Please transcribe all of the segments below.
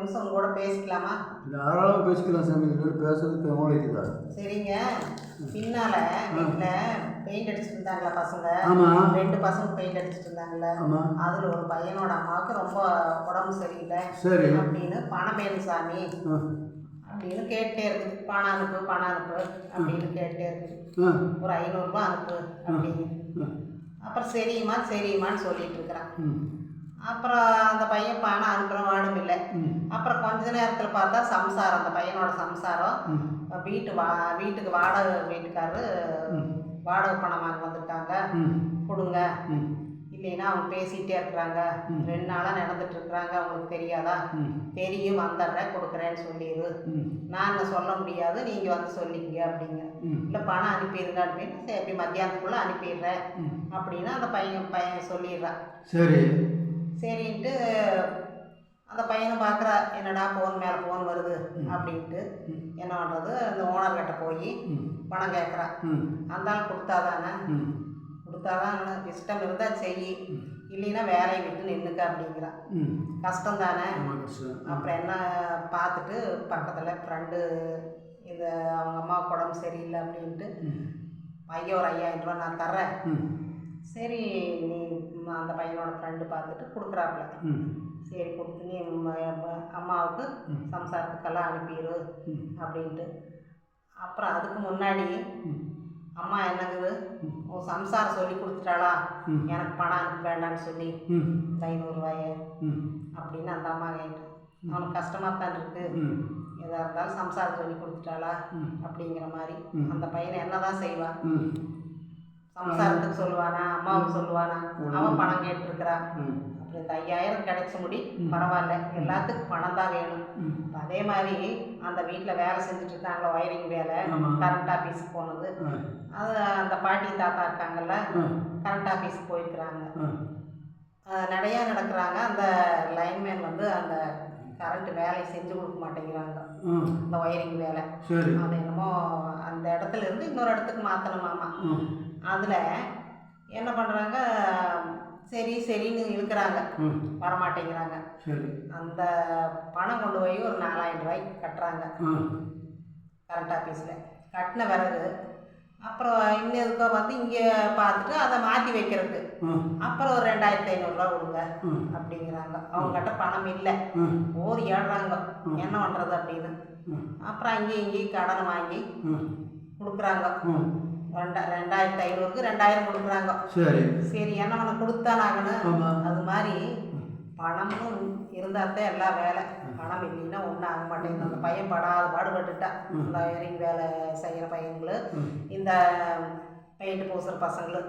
நிமிஷம் உங்க கூட பேசிக்கலாமா? தாராளமாக பேசிக்கலாம் சாமி. இதில் பேசுறதுக்கு எவ்வளோ இருக்குதா? சரிங்க. பின்னால வீட்டில் பெயிண்ட் அடிச்சுட்டு இருந்தாங்களா பசங்க? ஆமாம் ரெண்டு பசங்க பெயிண்ட் அடிச்சுட்டு இருந்தாங்கல்ல. ஆமாம் அதுல ஒரு பையனோட அம்மாவுக்கு ரொம்ப உடம்பு சரியில்லை. சரி. அப்படின்னு பணம் வேணும் சாமி. அப்படின்னு கேட்டே இருக்குது பணம் அனுப்பு பணம் அனுப்பு. அப்படின்னு கேட்டே இருக்குது ஒரு ஐநூறுரூவா அனுப்பு. அப்படின்னு. அப்புறம் சரிம்மா சரிம்மான்னு சொல்லிட்டு இருக்கிறான். அப்புறம் அந்த பையன் பணம் அனுப்புகிற வாடும் இல்லை. அப்புறம் கொஞ்ச நேரத்தில் பார்த்தா சம்சாரம் அந்த பையனோட சம்சாரம். வீட்டு வா வீட்டுக்கு வாடகை வீட்டுக்காரரு வாடகை பணம் வாங்க வந்திருக்காங்க. கொடுங்க. இல்லைன்னா அவங்க பேசிகிட்டே இருக்கிறாங்க. ரெண்டு நாளாக நடந்துட்டு இருக்கிறாங்க. அவங்களுக்கு தெரியாதா? தெரியும் வந்துடுறேன் கொடுக்குறேன்னு சொல்லிடு நாங்கள் சொல்ல முடியாது. நீங்கள் வந்து சொல்லிங்க அப்படிங்க. இல்லை பணம் அனுப்பிடுங்க அப்படின்னு சரி மத்தியானத்துக்குள்ளே அனுப்பிடுறேன். அப்படின்னு அந்த பையன் பையன் சொல்லிடுறான். சரி. சரின்ட்டு அந்த பையனை பார்க்குறா என்னடா ஃபோன் மேலே ஃபோன் வருது? அப்படின்ட்டு என்ன பண்ணுறது அந்த ஓனர்கிட்ட போய் பணம் கேட்குறா அந்த ஆள் கொடுத்தாதானே? கொடுத்தாதான் இஷ்டம் இருந்தால் செய். இல்லைன்னா வேலையை விட்டு நின்றுக்க அப்படிங்கிறா. ம். கஷ்டம். தானே அப்புறம் என்ன பார்த்துட்டு பக்கத்தில் ஃப்ரெண்டு இந்த அவங்க அம்மாவுக்கு உடம்பு சரியில்லை அப்படின்ட்டு ஐயோ ஒரு ஐயாயிரம் ரூபா நான் தர்றேன். சரி நீ அந்த பையனோட ஃப்ரெண்டு பார்த்துட்டு கொடுக்குறாப்புல. சரி கொடுத்து நீ அம்மாவுக்கு. சம்சாரத்துக்கெல்லாம் அனுப்பிடு. அப்படின்ட்டு. அப்புறம் அதுக்கு முன்னாடி அம்மா என்னங்குது? உன் சம்சாரம் சொல்லி கொடுத்துட்டாளா. எனக்கு பணம் அனுப்ப வேண்டாம்னு சொல்லி. இந்த ஐநூறுரூவாய அப்படின்னு அந்த அம்மா கேட்டு. அவனுக்கு கஷ்டமாக தான் இருக்கு. எதாக இருந்தாலும் சம்சாரம் சொல்லி கொடுத்துட்டாளா. அப்படிங்கிற மாதிரி. அந்த பையனை என்னதான் செய்வான்? ம். சம்சாரத்துக்கு சொல்லுவானா அம்மாவுக்கு சொல்லுவானா அவன் பணம் கேட்டிருக்கிறா. ம். அப்புறம் இந்த ஐயாயிரம் கிடைச்ச முடி பரவாயில்ல எல்லாத்துக்கும் பணம் தான் வேணும். அதே மாதிரி அந்த வீட்டில் வேலை செஞ்சுட்டு இருந்தாங்களா ஒயரிங் வேலை. கரண்ட் ஆஃபீஸுக்கு போனது. அது அந்த பாட்டி தாத்தா இருக்காங்கல்ல கரண்ட் ஆஃபீஸுக்கு போயிருக்கிறாங்க. நிறையா நடக்கிறாங்க. அந்த லைன்மேன் வந்து அந்த கரண்ட் வேலையை செஞ்சு கொடுக்க மாட்டேங்கிறாங்க. ஆ. அந்த ஒயரிங் வேலை. அது என்னமோ அந்த இடத்துல இருந்து இன்னொரு இடத்துக்கு மாற்றணுமாமா அதில் என்ன பண்ணுறாங்க சரி சரின்னு இழுக்கிறாங்க. வரமாட்டேங்கிறாங்க. அந்த பணம் கொண்டு போய் ஒரு நாலாயிரம் ரூபாய்க்கு கட்டுறாங்க. கரண்ட் ஆஃபீஸில் கட்டின பிறகு அப்புறம் இன்னதுக்கோ வந்து இங்கே பார்த்துட்டு அதை மாற்றி வைக்கிறதுக்கு ஆ அப்புறம் ஒரு ரெண்டாயிரத்தி ஐநூறுரூவா கொடுங்க. அப்படிங்கிறாங்க. அவங்ககிட்ட பணம் இல்லை. ம். ஓர் ஏழுறாங்க. என்ன பண்ணுறது அப்படின்னு. அப்புறம் அங்கேயும் இங்கேயும் கடன் வாங்கி ம். கொடுக்குறாங்க. ம். ரெண்டா ரெண்டாயிரத்தி ஐநூறுக்கு ரெண்டாயிரம் கொடுக்குறாங்க. சரி. சரி என்ன கொடுத்தானாகணும் ஆமா. அது மாதிரி பணமும் இருந்தால் தான் எல்லா வேலை. பணம் இல்லைன்னா ஒன்றும் ஆக மாட்டேங்குது. அந்த பையன் படாத பாடுபட்டுட்டா. இந்த வயரிங் வேலை செய்கிற பையங்களும் ம். இந்த பெயிண்ட் பூசுகிற பசங்களும்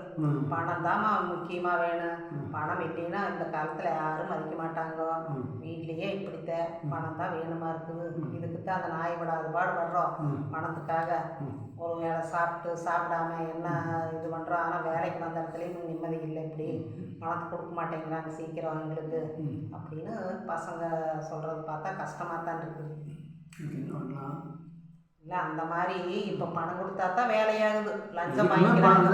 பணம் தாம்மா முக்கியமாக வேணும். பணம் இல்லைன்னா இந்த காலத்தில் யாரும் மதிக்க மாட்டாங்க. வீட்லேயே இப்படித்த பணம் தான் வேணுமா இருக்குது. இதுக்கு தான் அந்த நாய் விடாத பாடு வர்றோம். பணத்துக்காக. ஒரு வேளை சாப்பிட்டு சாப்பிடாம என்ன இது பண்ணுறோம் ஆனால் வேலைக்கு வந்த இடத்துலையும் நிம்மதி இல்லை இப்படி. பணத்தை கொடுக்க மாட்டேங்கிறாங்க சீக்கிரம் அவங்களுக்கு. அப்படின்னு பசங்க சொல்கிறது பார்த்தா கஷ்டமாக தான் இருக்குது இல்லை அந்த மாதிரி இப்போ பணம் கொடுத்தா தான் வேலையாகுது. லஞ்சம் வாங்கிக்கிறாங்க.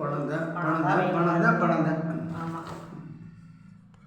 பணம் தான். பணம் தான் பணம் தான் பணம் தான் ஆமாம்